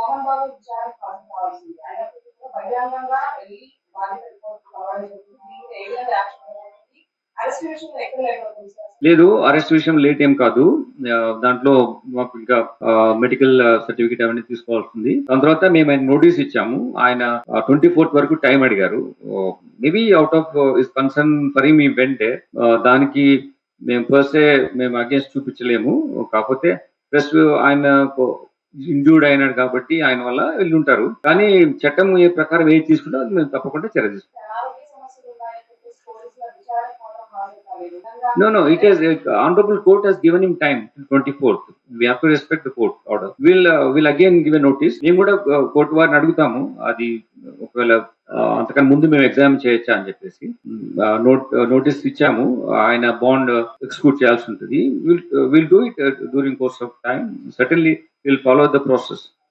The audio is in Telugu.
మోహన్ బాబు విచారణ కావాల్సింది. అయినప్పటికీ కూడా బహిరంగంగా వెళ్ళి లేదు అరెస్ట్ విషయం లేట్ ఏం కాదు. దాంట్లో మాకు ఇంకా మెడికల్ సర్టిఫికేట్ అవన్నీ తీసుకోవాల్సింది. దాని తర్వాత మేము ఆయన నోటీస్ ఇచ్చాము. ఆయన ట్వంటీ ఫోర్త్ వరకు టైం అడిగారు. Maybe out of is concern for me వెంటే. దానికి మేము ఫస్టే మేము అగేన్స్ట్ చూపించలేము. కాకపోతే ప్లస్ ఆయన ఇంజూర్డ్ అయినాడు కాబట్టి ఆయన వల్ల వెళ్ళి ఉంటారు కానీ చట్టం ఏ ప్రకారం ఏది తీసుకుంటే అది మేము తప్పకుండా చర్య తీసుకుంటాం నో సమస్యలు ఉన్నాయని చెప్పేసి పోలీసుల విచారణ మాత్రం హాజరు కాలేదు twenty No, no, it is, uh, honorable court has given him time till 24th. We have to respect the court order. We'll, uh, again give a notice. మేము కూడా uh, కోర్టు వారిని అడుగుతాము అది ఒకవేళ అంతకన్నా ముందు మేము ఎగ్జామ్ చేయొచ్చా అని చెప్పేసి నోట్ నోటీస్ ఇచ్చాము. ఆయన బాండ్ ఎక్స్క్యూట్ చేయాల్సి ఉంటుంది. Will will do it during course of time suddenly will follow the process